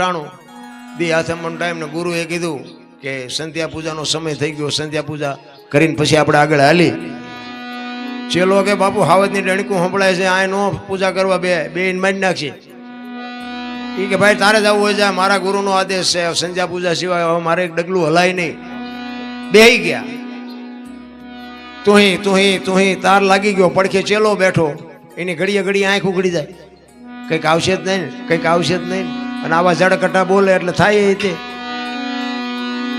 ટાણું દી હાથમાં ટાઈમ ને ગુરુએ કીધું કે સંધ્યા પૂજાનો સમય થઈ ગયો, સંધ્યા પૂજા કરીને પછી આપણે આગળ હાલી ચેલો કે બાપુ હાવજની ડણકું સંભળાય છે, આ નો પૂજા કરવા બે બે મારી નાખશે. એ કે ભાઈ તારે જવું હોય જાય મારા ગુરુનો આદેશ છે સંધ્યા પૂજા સિવાય હવે મારે એક ડગલું હલાય નહીં. બેહી ગયા. તુહી તુહી તુહી, તાર લાગી ગયો, પડખે ચેલો બેઠો. એની ઘડીએ ઘડીએ આંખ ઉઘડી જાય. કંઈક આવશે જ નહીં કંઈક આવશે જ નહીં. અને આવા જડકટા બોલે એટલે થાય એ તે.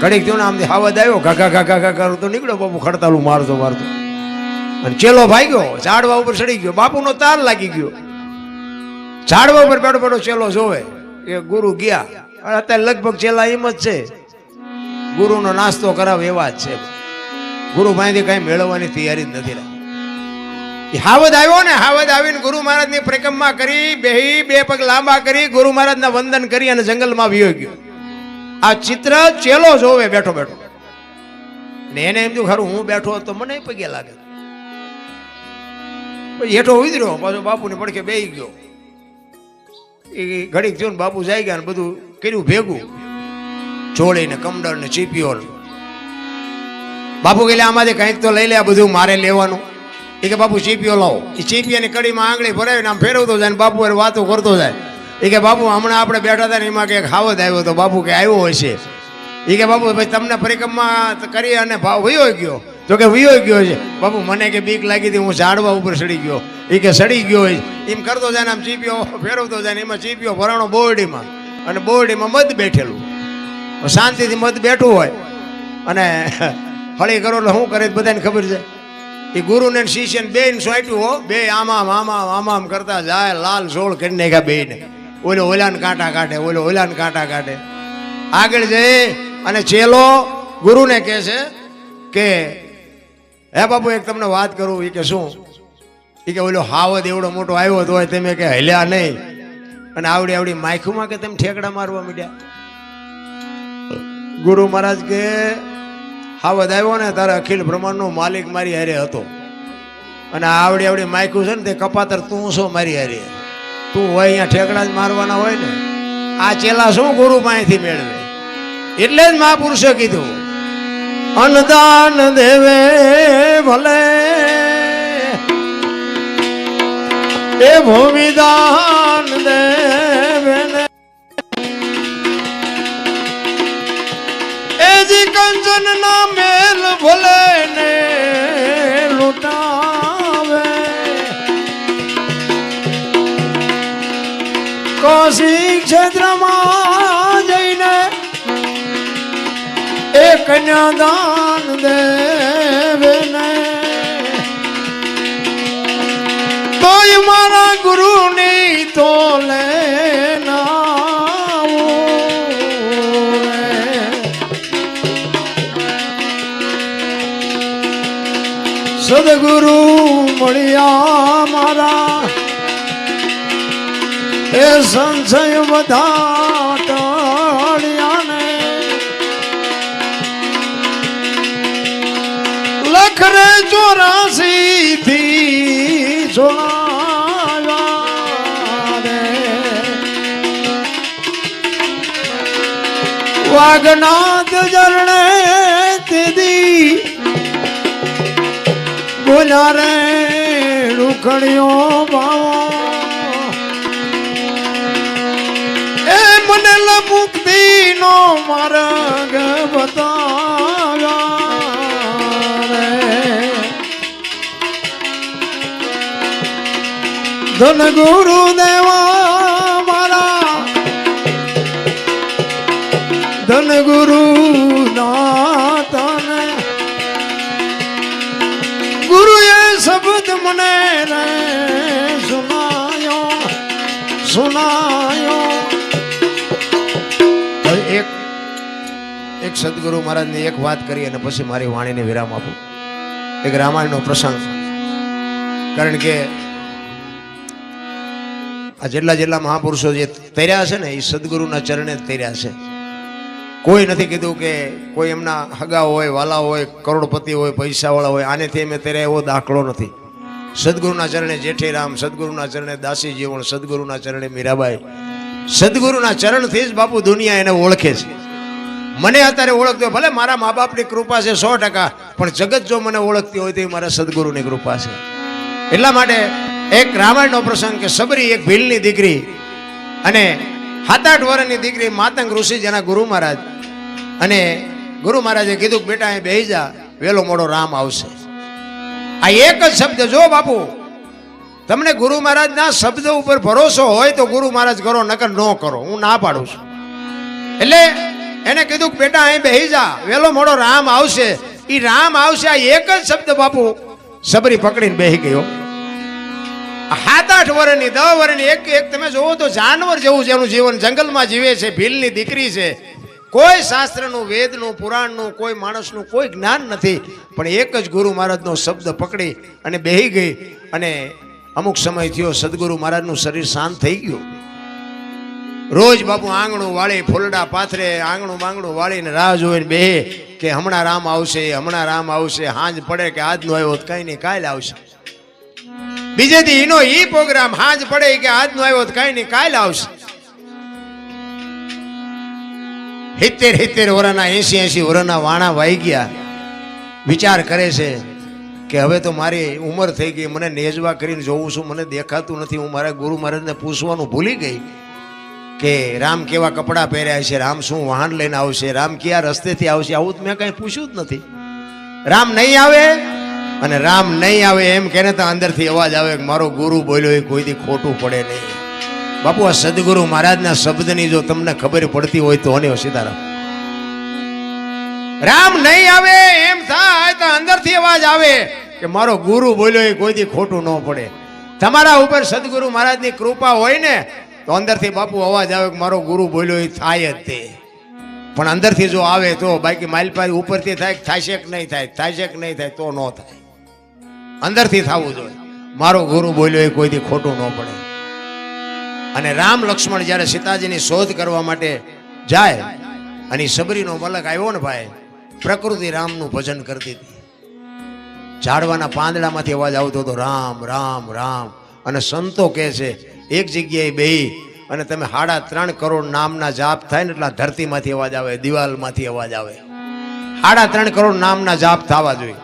ઘડીક થયું ને આમ હાવદ આવ્યો ઘાઘા ઘાઘા ઘા કરું તો નીકળ્યો, બાપુ ખડતાલું મારતો મારતો અને ચેલો ભાગ્યો ઝાડવા ઉપર ચડી ગયો. બાપુનો તાર લાગી ગયો. ઝાડવા ઉપર બેઠો બેઠો ચેલો જોવે. એ ગુરુ ગયા. અત્યારે લગભગ ચેલા એમ જ છે. ગુરુનો નાસ્તો કરાવે એવા જ છે. ગુરુ ભાઈથી કઈ મેળવવાની તૈયારી જ નથી હાવદ આવ્યો ને, હાવદ આવીને ગુરુ મહારાજની પરિક્રમા કરી, બેહી, બે પગ લાંબા કરી, ગુરુ મહારાજના વંદન કરી અને જંગલમાં વિયો ગયો. આ ચિત્ર ચેલો જોવે બેઠો બેઠો. ને એને એમ થયું ખરું હું બેઠો તો મને પગે લાગે. હેઠો ઉતર્યો, પાછો બાપુને પડખે બેહી ગયો. એ ઘડીક થયું બાપુ જાય ગયા ને બધું કર્યું ભેગું. ચોળીને કમડર ને ચીપ્યો ને. બાપુ કે આમાંથી કંઈક તો લઈ લે, આ બધું મારે લેવાનું. એ કે બાપુ ચીપીઓ લાવો. એ ચીપિયાની કડીમાં આંગળી ભરાવીને આમ ફેરવતો જાય બાપુ એ વાતો કરતો જાય. એ કે બાપુ, હમણાં આપણે બેઠા હતા ને એમાં કે ખાવત આવ્યો તો બાપુ કે આવ્યો હશે. એ કે બાપુ, ભાઈ, તમને પરિક્રમા કરી અને ભાવ વયો ગયો. તો કે, વયો ગયો છે. બાપુ, મને કે બીક લાગી હતી, હું ઝાડવા ઉપર સડી ગયો. એ કે, સડી ગયો હોય એમ કરતો જાય ને આમ ચીપીઓ ફેરવતો જાય ને એમાં ચીપીઓ ભરાણો બોરડીમાં અને બોરડીમાં મધ બેઠેલું. શાંતિથી મધ બેઠું હોય. અને હળી કરો એટલે શું કરે બધાને ખબર છે? એ ગુરુને શિષ્યને બે સોંટ્યું હો બે આમામ આમામ આમામ કરતા જાય, લાલ સોળ કરી નાખ્યા બે ને ઓલો ઓલાને કાંટા કાઢે, ઓલો ઓલાને કાંટા કાઢે. આગળ જઈ અને ચેલો ગુરુને કહે છે કે, હે બાપુ, એક તમને વાત કરું એ કે શું? એ કે, ઓલો હાવદ એવડો મોટો આવ્યો તો હોય તમે કે હલ્યા નહીં. અને આવડી આવડી માયખુમાં કે તમે ઠેકડા મારવા માંડ્યા. ગુરુ મહારાજ કે હાવદ આવ્યો ને, તારે અખિલ બ્રહ્માંડનો માલિક મારી હારે હતો. અને આવડી આવડી માયકું છે ને, તે કપાતર, તું શું મારી હારે? તું હોય અહીંયા ઠેકડા જ મારવાના હોય ને, આ ચેલા શું ગુરુ પાસેથી મેળવે? એટલે જ મહાપુરુષે કીધું અન્નદાન દેવે ભલે. એ ભૂમિદાન દેવે એજી કંચન ના મેલ ભલે ને લૂટાવે. કોશી ક્ષેત્રમાં જઈને એ કન્યાદાન દેવે સદગુરુ મળ્યા મારા. એ સંશય બધા ટળ્યા ને. લખ રે ચોરાસી થી વાગનાથ જરણે બોલ્યા રે રૂખડિયો બાવો એ મને મુક્તિ નો માર્ગ બતાવ્યા ધન ગુરુ દેવા મારા. ધન ગુરુ નાતને મને સુનાયો સુનાયો એક એક સદગુરુ મહારાજની એક વાત કરી અને પછી મારી વાણીને વિરામ આપું. એક રામાયણનો પ્રસંગ. કારણ કે આ જેટલા જેટલા મહાપુરુષો જે તર્યા છે ને, એ સદગુરુના ચરણે તર્યા છે. કોઈ નથી કીધું કે કોઈ એમના હગા હોય, વાલા હોય, કરોડપતિ હોય, પૈસાવાળા હોય, આનેથી અમે તર્યા એવો દાખલો નથી. સદગુરુના ચરણે જેઠીરામ, સદગુરુના ચરણે દાસી જીવણ સદગુરુના ચરણે મીરાબાઈ. સદગુરુના ચરણથી જ બાપુ દુનિયા એને ઓળખે છે. મને અત્યારે ઓળખતો ભલે મારા મા બાપની કૃપા છે સો ટકા, પણ જગત જો મને ઓળખતી હોય તો એ મારા સદગુરુની કૃપા છે. એટલા માટે એક રામાયણનો પ્રસંગ કે સબરી એક ભીલની દીકરી અને સાત આઠ વર્ષની દીકરી માતંગ ઋષિ જેના ગુરુ મહારાજ. અને ગુરુ મહારાજે કીધું બેટા અહીં બેહી જા વહેલો મોડો રામ આવશે. આ એક જ શબ્દ જો બાપુ, તમને ગુરુ મહારાજના શબ્દ ઉપર ભરોસો હોય તો ગુરુ મહારાજ કરો, નકર ન કરો, હું ના પાડું છું. એટલે એને કીધું બેટા અહીં બેહી જા, વેલો મોડો રામ આવશે. એ રામ આવશે, આ એક જ શબ્દ બાપુ, સબરી પકડીને બેહી ગયો. સાત આઠ વર્ષની દસ વર્ષની એક એક તમે જોવો તો જાનવર જેવું છે, એનું જીવન જંગલમાં જીવે છે, ભીલની દીકરી છે. કોઈ શાસ્ત્રનું, વેદનું, પુરાણનું, કોઈ માણસનું, કોઈ જ્ઞાન નથી. પણ એક જ ગુરુ મહારાજનો શબ્દ પકડી અને બેહી ગઈ અને અમુક સમય થયો સદગુરુ મહારાજનું શરીર શાંત થઈ ગયું. રોજ બાપુ આંગણું વાળી, ફૂલડા પાથરે, આંગણું માંગણું વાળીને રાહ જોઈને બેહે કે હમણાં રામ આવશે, હમણાં રામ આવશે, હાંજ પડે કે આજનો આવ્યો કઈ નહીં, કાલે આવશે. બીજે દી એનો ઈ પ્રોગ્રામ હાંજ પડે કે આજનો આવ્યો કઈ નહીં, કાલે આવશે. સિત્તેર સિત્તેર ઓરાના એસી એસી ઓરાના વાણા વાઈ ગયા. વિચાર કરે છે કે હવે તો મારી ઉંમર થઈ ગઈ, મને નેજવા કરીને જોઉં છું, મને દેખાતું નથી, હું મારા ગુરુ મહારાજને પૂછવાનું ભૂલી ગઈ કે રામ કેવા કપડાં પહેર્યા છે, રામ શું વાહન લઈને આવશે, રામ કયા રસ્તેથી આવશે, આવું તો મેં કાંઈ પૂછ્યું જ નથી. રામ નહીં આવે અને રામ નહીં આવે એમ કેને તો અંદરથી અવાજ આવે કે મારો ગુરુ બોલ્યો એ કોઈથી ખોટું પડે નહીં. બાપુ, આ સદગુરુ મહારાજના શબ્દની જો તમને ખબર પડતી હોય તો અનેવ સીતારામ રામ નહીં આવે એમ થાય તો અંદરથી અવાજ આવે કે મારો ગુરુ બોલ્યો એ કોઈથી ખોટું ન પડે. તમારા ઉપર સદગુરુ મહારાજની કૃપા હોય ને તો અંદરથી બાપુ અવાજ આવે કે મારો ગુરુ બોલ્યો એ થાય જ તે. પણ અંદરથી જો આવે તો બાકી માલપાઈ ઉપરથી થાય થાય છે કે નહીં થાય થાશે કે નહીં થાય તો ન થાય. અંદરથી થવું જોઈએ. મારો ગુરુ બોલ્યો એ કોઈથી ખોટું ન પડે. અને રામ લક્ષ્મણ જ્યારે સીતાજીની શોધ કરવા માટે જાય, અને સબરીનો મલક આવ્યો ને ભાઈ, પ્રકૃતિ રામનું ભજન કરતી હતી. ઝાડવાના પાંદડામાંથી અવાજ આવતો હતો, રામ રામ રામ. અને સંતો કહે છે, એક જગ્યાએ બેહી અને તમે સાડા ત્રણ કરોડ નામના જાપ થાય ને એટલા ધરતીમાંથી અવાજ આવે, દિવાલમાંથી અવાજ આવે. સાડા ત્રણ કરોડ નામના જાપ થવા જોઈએ.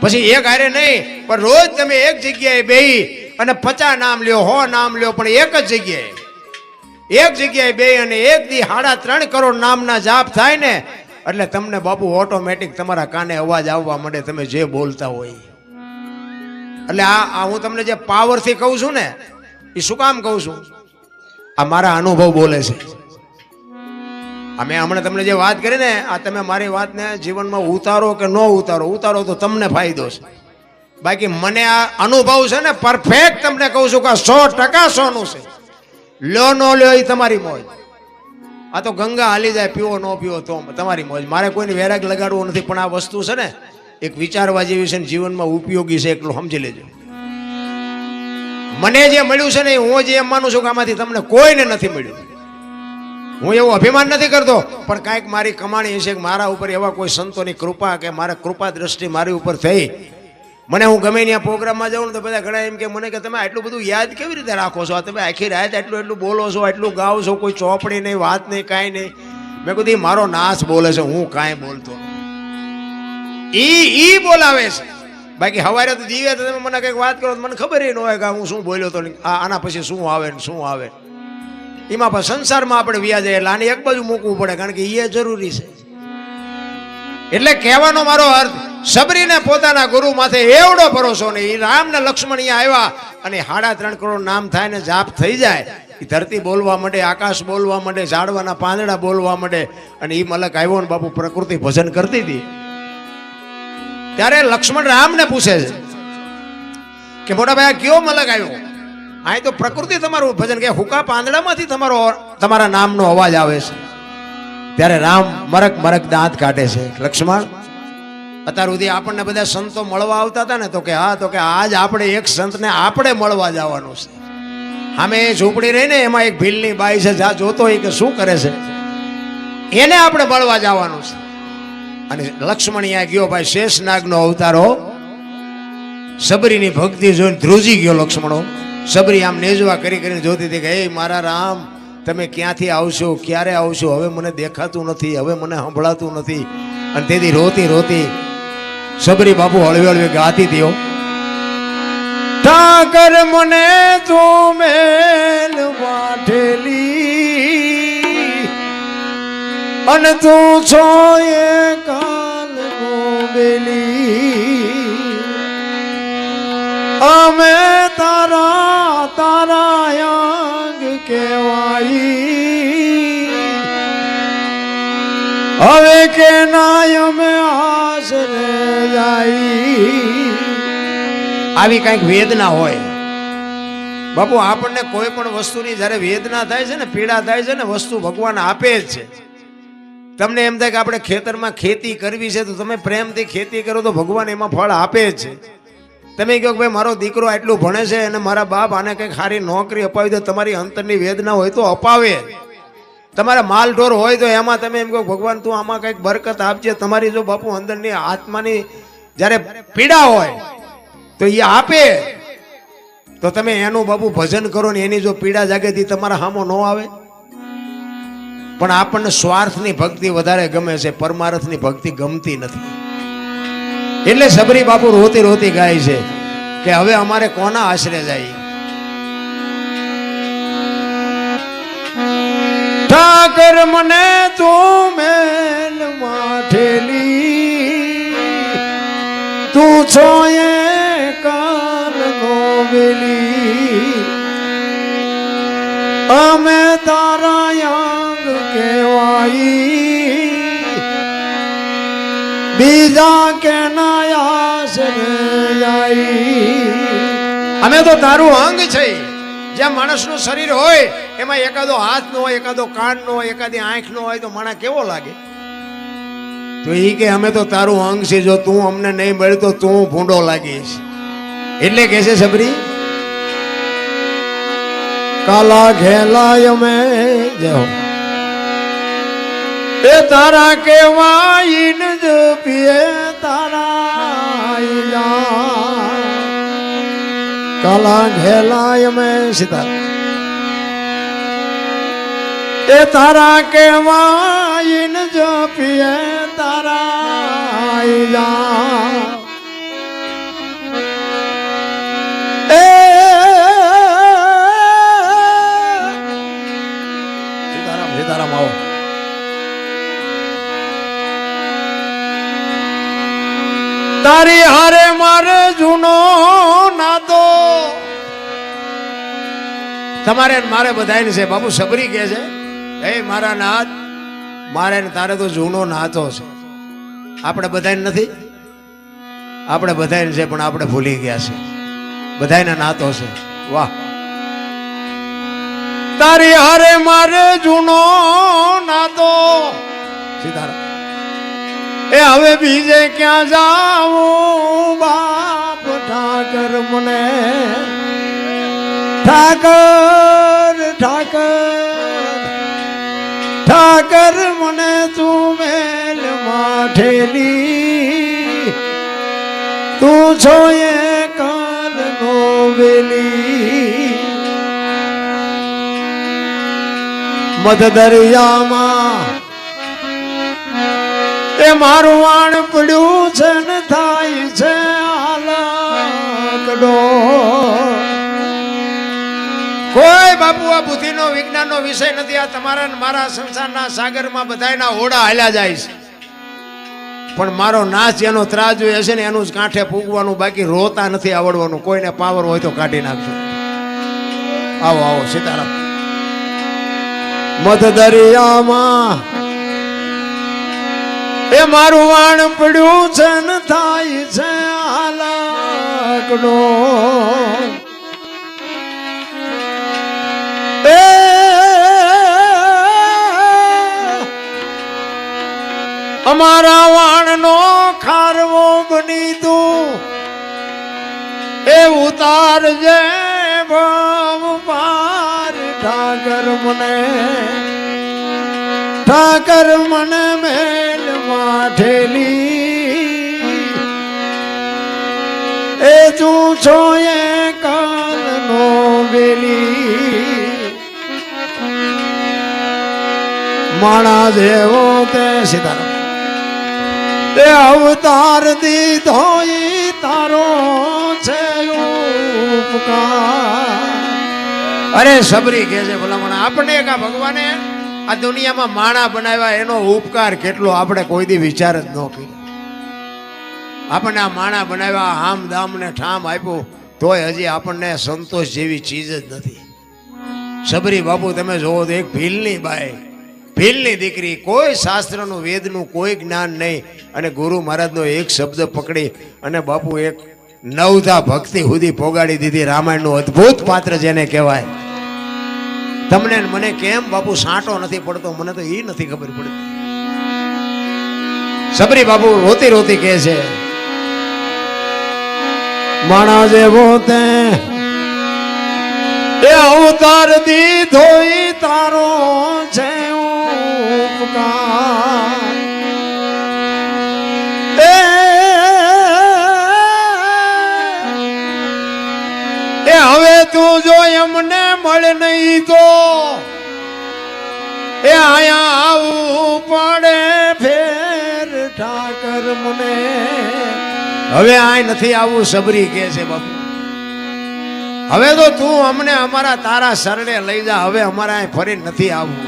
પછી એક હારે નહીં, પણ રોજ તમે એક જગ્યાએ બેહી અને પચાસ નામ લ્યો હો નામ લ્યો, પણ એક જ જગ્યાએ. એક જગ્યાએ બે અને એક દી સાડા ત્રણ કરોડ નામના જાપ થાય ને, એટલે તમને બાપુ ઓટોમેટિક તમારા કાને અવાજ આવવા માંડે, તમે જે બોલતા હોય. એટલે આ આ હું તમને જે પાવરથી કહું છું ને, એ શું કામ કહું છું? આ મારા અનુભવ બોલે છે. અમે હમણાં તમને જે વાત કરી ને, આ તમે મારી વાતને જીવનમાં ઉતારો કે ન ઉતારો ઉતારો તો તમને ફાયદો છે. બાકી મને આ અનુભવ છે ને પરફેક્ટ તમને કહું છું કે સો ટકા સોનું છે. લ્યો નો લ્યો એ તમારી મોજ. આ તો ગંગા હાલી જાય, પીવો ન પીવો તો તમારી મોજ. મારે કોઈને વેરાગ લગાડવો નથી, પણ આ વસ્તુ છે ને, એક વિચારવા જેવી છે ને જીવનમાં ઉપયોગી છે, એટલું સમજી લેજો. મને જે મળ્યું છે ને હું જે એમ માનું છું કે આમાંથી તમને કોઈને નથી મળ્યું. હું એવું અભિમાન નથી કરતો, પણ કાંઈક મારી કમાણી છે કે મારા ઉપર એવા કોઈ સંતોની કૃપા કે મારા કૃપા દ્રષ્ટિ મારી ઉપર થઈ મને હું ગમે ત્યાં પ્રોગ્રામમાં જાઉં તો બધા ઘણા એમ કે મને કે તમે આટલું બધું યાદ કેવી રીતે રાખો છો? તમે આખી રાત આટલું એટલું બોલો છો, આટલું ગાઓ છો, કોઈ ચોપડી નહીં, વાત નહીં, કાંઈ નહીં. મેં કીધું મારો નાશ બોલે છે, હું કાંઈ બોલતો નથી." ઈ ઈ બોલાવે છે. બાકી હવારે તો જીવે તો તમે મને કંઈક વાત કરો તો મને ખબર ન હોય કે હું શું બોલ્યો તો આના પછી શું આવે ને શું આવે? એમાં પણ સંસારમાં આપણે વ્યાજ એટલે આને એક બાજુ મૂકવું પડે, કારણ કે એ જરૂરી છે. એટલે કહેવાનો મારો અર્થ સબરીને પોતાના ગુરુ માથે એવડો ભરોસો નહીં. ઈ રામ ને લક્ષ્મણ અહીંયા આવ્યા અને સાડા ત્રણ કરોડ નામ થાય ને જાપ થઈ જાય. એ ધરતી બોલવા માંડે, આકાશ બોલવા માંડે, ઝાડવાના પાંદડા બોલવા માંડે અને એ મલક આવ્યો ને બાપુ પ્રકૃતિ ભજન કરતી હતી. ત્યારે લક્ષ્મણ રામને પૂછે છે કે, મોટા ભાઈ, આ કયો મલક આવ્યો? અહીં તો પ્રકૃતિ તમારું ભજન. કે, હુકા પાંદડામાંથી તમારો, તમારા નામનો અવાજ આવે છે. ત્યારે રામ મરક મરક દાંત કાઢે છે. લક્ષ્મણ, અત્યાર સુધી આપણને બધા સંતો મળવા આવતા હતા ને, તો કે હા, તો કે આજ આપણે એક સંતને આપણે મળવા જવાનું છે. અમે ઝૂંપડી રહી ને એમાં એક ભીલની બાઈ છે, જા જોતો હોય કે શું કરે છે. એને આપણે મળવા જવાનું છે. અને લક્ષ્મણ અહીંયા ગયો, ભાઈ શેષનાગનો અવતારો. સબરીની ભક્તિ જોઈને ધ્રુજી ગયો લક્ષ્મણો. સબરી આમ નેજવા કરી કરીને જોતી હતી કે હે મારા રામ તમે ક્યાંથી આવશો? ક્યારે આવશો? હવે મને દેખાતું નથી, હવે મને સંભળાતું નથી. અને તેથી રોતી રોતી સબરી બાપુ હળવે હળવે ગાતી દો ઠાકર મને તો મેલ વાઠેલી અને તું છો એ કાલ બેલી અમે તારા તારા કેવાઈ હવે કે ના અમે આશરે આવી કંઈક વેદના હોય. બાપુ, આપણને કોઈ પણ વસ્તુની જ્યારે વેદના થાય છે ને, પીડા થાય છે ને, વસ્તુ ભગવાન આપે જ છે. તમને એમ થાય કે આપણે ખેતરમાં ખેતી કરવી છે, તો તમે પ્રેમથી ખેતી કરો તો ભગવાન એમાં ફળ આપે જ છે. તમે કહો કે ભાઈ, મારો દીકરો આટલું ભણે છે અને મારા બાપ આને કંઈક સારી નોકરી અપાવી દે, તમારી અંતરની વેદના હોય તો અપાવે. તમારા માલ ઢોર હોય તો એમાં તમે એમ કહો, ભગવાન તું આમાં કંઈક બરકત આપજે. તમારી જો બાપુ અંદરની આત્માની જ્યારે પીડા હોય, તો એ આપે. તો તમે એનું બાપુ ભજન કરો ને એની જો પીડા જાગે તે તમારા હામો ન આવે. પણ આપણને સ્વાર્થની ભક્તિ વધારે ગમે છે, પરમાર્થની ભક્તિ ગમતી નથી. એટલે સબરી બાપુ રોતી રોતી ગાય છે કે હવે અમારે કોના આશરે જાય? ઠાકર મને તું મેલ માઠેલી, તું છો એ કાલ નો વેલી અમે તારા અંગ કેવાઈ, બીજા કે આશરે અમે તો તારું અંગ છે. જ્યાં માણસનું શરીર હોય, એમાં એકાદો હાથ નો હોય, એકાદો કાન નો હોય, એકાદી આંખ નો હોય, તો માણસ કેવો લાગે? તો એ કે અમે તો તારું અંગ છે, જો તું અમને નહીં મળે તો તું ભૂંડો લાગીશ. એટલે કે છે સબરી કાલા ઘેલાય અમે, જય એ તારા કેવાય જ પીએ તારા. કાલા હેલાય અમે સીતા. એ તારા કેવાય ન જ. પીએ તારા જા સીતારામ આવો. તારી હારે મારે જૂનો તમારે મારે બધાને છે. બાપુ સબરી કહે છે એ મારા નાથ, મારે તારે તો જૂનો નાતો છે. આપણે બધાને નથી? આપણે બધાને છે, પણ આપણે ભૂલી ગયા છે. બધાને નાતો છે. વાહ. તારી હારે મારે જૂનો નાતો. સીતારામ. એ હવે બીજે ક્યાં જાઉં બાપ ઠાકર મને? ઠાકર ઠાકર. ઠાકર મને તું મેલ માઠેલી. તું છો એ કાલ નો વેલી. મધ દરિયામાં એ મારું વાણ પડ્યું છે ને થાય છે હાલકડો. કોઈ બાપુ, આ બુદ્ધિનો, વિજ્ઞાનનો વિષય નથી. આ તમારા મારા સંસારના સાગરમાં બધાયના હોડા હાલ્યા જાય છે. પણ મારો નાચ એનો જોઈએ છે ને, એનું જ કાંઠે પૂગવાનું બાકી રોતા નથી આવડવાનું. કોઈને પાવર હોય તો કાઢી નાખજો. આવો આવો, સીતારામ. મધ દરિયામાં એ મારું વાણ પડ્યું છે ને, થાય છે હાલકડો અમારા વાણનો ખારવો બની તું. એ ઉતારજે ભાવ પાર ઠાકર મને. ઠાકર મને મેલ માઠેલી એ તું છો એ કાલ નો બેલી. માણા જેવો તે સીતારામ. તે અવતાર દીધો તારો છે ઉપકાર. અરે સબરી કે છે ભલામણ આપણે કા ભગવાને આ દુનિયામાં માણા બનાવ્યા એનો ઉપકાર કેટલો આપણે કોઈ દી વિચાર જ ન કર્યો. આપણને આ માણા બનાવ્યા આમ દામ ને ઠામ આપ્યું તોય હજી આપણને સંતોષ જેવી ચીજ જ નથી. સબરી બાપુ તમે જોવો તો એક ભીલની બાઈ ભીલની દીકરી, કોઈ શાસ્ત્રનું, વેદનું, કોઈ જ્ઞાન નહીં. અને ગુરુ મહારાજનો એક શબ્દ પકડી અને બાપુ એક નવધા ભક્તિ સુધી પોગાડી દીધી. રામાયણનું અદ્ભુત પાત્ર જેને કહેવાય. તમને મને કેમ બાપુ સાંટો નથી પડતો? મને તો એ નથી ખબર પડતી. સબરી બાપુ રોતી રોતી કહે છે માણા જેવો તે એ અવતાર દીધો તારો છે ઉપકાર. એ હવે તું જો એમને મળે નહીં તો એ આયા આવું પડે ફેર ઠાકર મને. હવે આ નથી આવું સબરી કે છે બાપુ. હવે તો તું અમને અમારા તારા શરણે લઈ જા. હવે અમારા અહીં ફરી નથી આવવું.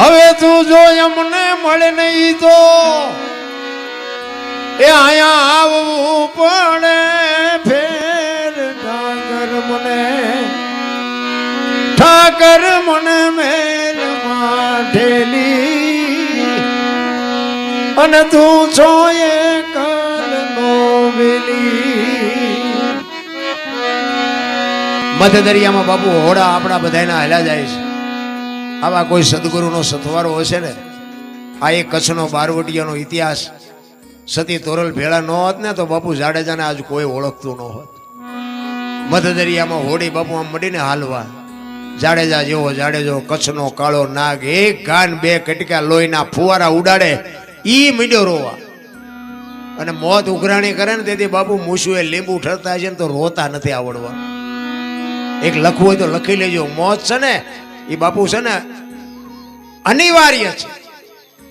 હવે તું જો અમને મળે નહીં તો એ અહીંયા આવવું પડે. ફેર ઠાકર મને ઠાકર મને મેલ અને તું છો એ કાલ મધ્ય દરિયામાં બાપુ હોડા આપણા બધાના હેલા જાય છે. આવા કોઈ સદગુરુનો સથવારો હશે ને? આ એક કચ્છનો બારવટીયાનો ઇતિહાસ. સતી તોરલ ભેળા ન હોત ને તો બાપુ જાડેજાને આજ કોઈ ઓળખતું ન હોત. મધ્ય દરિયામાં હોડી બાપુ આમ મળીને હાલવા. જાડેજા જેવો જાડેજો, કચ્છનો કાળો નાગ, એક ગાન બે કટકા લોહીના ફુવારા ઉડાડે. ઈ મીડ્યો રોવા. અને મોત ઉઘરાણી કરે ને તેથી બાપુ મૂસુએ લીંબુ ઠરતા છે ને તો રોતા નથી આવડવા. એક લખવું હોય તો લખી લેજો. મોત છે ને એ બાપુ છે ને અનિવાર્ય છે.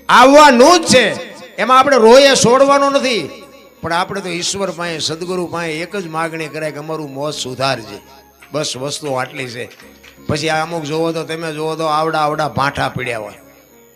આવવાનું જ છે. એમાં આપણે રોયે છોડવાનું નથી. પણ આપણે તો ઈશ્વર પાસે, સદગુરુ પાસે એક જ માગણી કરાય કે અમારું મોત સુધારજે. બસ વસ્તુ આટલી છે. પછી આ અમુક જોવો તો તમે જોવો તો આવડા આવડા ભાંઠા પીડ્યા હોય.